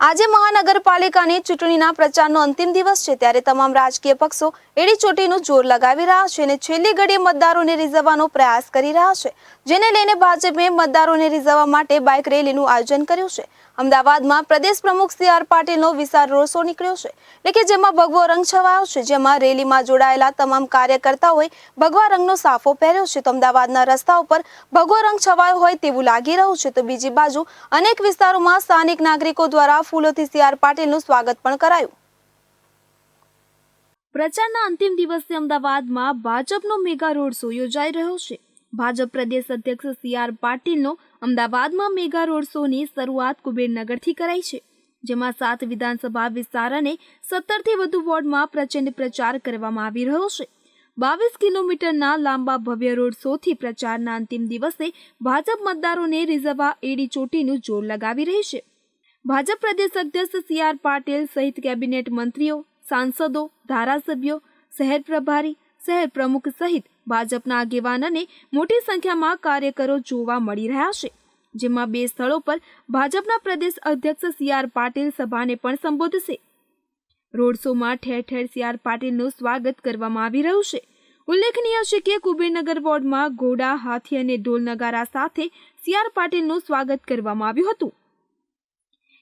આજે મહાનગરપાલિકાની ચૂંટણીના પ્રચારનો અંતિમ દિવસ છે ત્યારે તમામ રાજકીય પક્ષો એડી ચોટીનું જોર લગાવી રહ્યા છે અને છેલ્લી ઘડીએ મતદારોને રીઝવવાનો પ્રયાસ કરી રહ્યા છે. જેને લઈને ભાજપે મતદારોને રીઝવવા માટે બાઇક રેલીનું આયોજન કર્યું છે. અમદાવાદમાં પ્રદેશ પ્રમુખ સી આર પાટીલનો વિશાળ રોડ નીકળ્યો છે. એટલે જેમાં ભગવો રંગ છવાયો છે. જેમાં રેલીમાં જોડાયેલા તમામ કાર્યકર્તાઓએ ભગવા રંગનો સાફો પહેર્યો છે. તો અમદાવાદના રસ્તા ઉપર ભગવો રંગ છવાયો હોય તેવું લાગી રહ્યું છે. તો બીજી બાજુ અનેક વિસ્તારોમાં સ્થાનિક નાગરિકો દ્વારા ફૂલોથી સી આર પાટીલનું સ્વાગત પણ કરાયું. પ્રચારના અંતિમ દિવસે અમદાવાદમાં ભાજપનો મેગા રોડ શો યોજાઈ રહ્યો છે. ભાજપ પ્રદેશ અધ્યક્ષ સી આર પાટીલનો અમદાવાદમાં મેગા રોડ શોની શરૂઆત કુબેરનગરથી કરાઈ છે, જેમાં સાત વિધાનસભા વિસ્તાર અને સત્તરથી વધુ વોર્ડમાં પ્રચંડ પ્રચાર કરવામાં આવી રહ્યો છે. બાવીસ કિલોમીટરના લાંબા ભવ્ય રોડ શોથી પ્રચારના અંતિમ દિવસે ભાજપ મતદારોને રીઝવવા એડી ચોટીનું જોર લગાવી રહી છે. ભાજપ પ્રદેશ અધ્યક્ષ સી આર પાટીલ સહિત કેબિનેટ મંત્રીઓ, સાંસદો, ધારાસભ્યો, શહેર પ્રભારી, શહેર પ્રમુખ સહિત ભાજપના આગેવાન અને મોટી સંખ્યામાં કાર્યકરો જોવા મળી રહ્યા છે. જેમાં બે સ્થળો પર ભાજપના પ્રદેશ અધ્યક્ષ સી આર પાટીલ સભાને પણ સંબોધશે. રોડ શોમાં ઠેર ઠેર સી આર પાટીલનું સ્વાગત કરવામાં આવી રહ્યું છે. ઉલ્લેખનીય છે કે કુબેરનગર વોર્ડમાં ઘોડા, હાથી અને ઢોલ નગારા સાથે સી આર પાટીલનું સ્વાગત કરવામાં આવ્યું હતું.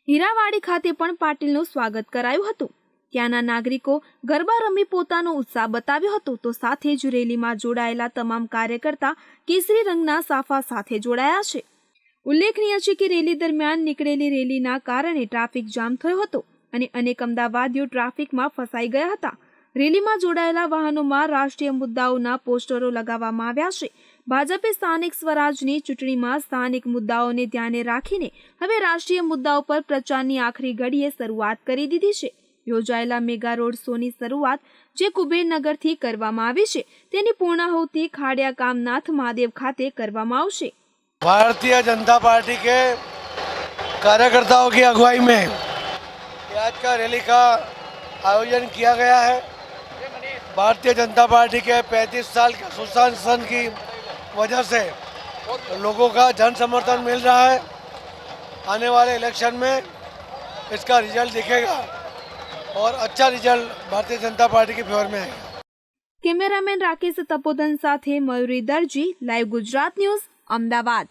હીરાવાડી ખાતે પણ પાટીલનું સ્વાગત કરાયું હતું. ત્યાંના નાગરિકો ગરબા રમી પોતાનો ઉત્સાહ બતાવ્યો હતો તો સાથે જ રેલીમાં જોડાયેલા તમામ કાર્યકર્તા કેસરી રંગના સાફા સાથે જોડાયા છે. ઉલ્લેખનીય છે કે રેલી દરમિયાન નીકળેલી રેલીના કારણે ટ્રાફિક જામ થયો હતો અને અનેક અમદાવાદીઓ ટ્રાફિકમાં ફસાઈ ગયા હતા. રેલીમાં જોડાયેલા વાહનોમાં રાષ્ટ્રીય મુદ્દાઓના પોસ્ટરો લગાવવામાં આવ્યા છે. ભાજપે સ્થાનિક સ્વરાજની ચૂંટણીમાં સ્થાનિક મુદ્દાઓને ધ્યાને રાખીને હવે રાષ્ટ્રીય મુદ્દાઓ પર પ્રચારની આખરી ઘડીએ શરૂઆત કરી દીધી છે યોજાયેલા મેગા રોડ શોની શરૂઆત જે કુબેરનગરથી કરવામાં આવી છે તેની પૂર્ણાહુતિ ખાડિયા કામનાથ મહાદેવ ખાતે કરવામાં આવશે भारतीय जनता पार्टी के कार्यकर्ताओं की अगुवाई में ये आज का रैली का आयोजन किया गया है भारतीय जनता पार्टी के 35 साल के सुशासन की वजह से लोगों का जन समर्थन मिल रहा है आने वाले इलेक्शन में इसका रिजल्ट दिखेगा और अच्छा रिजल्ट भारतीय जनता पार्टी के फेवर में आएगा કેમેરામેન રાકેશ તપોધન સાથે મયુરી દરજી લાઈવ ગુજરાત ન્યૂઝ અમદાવાદ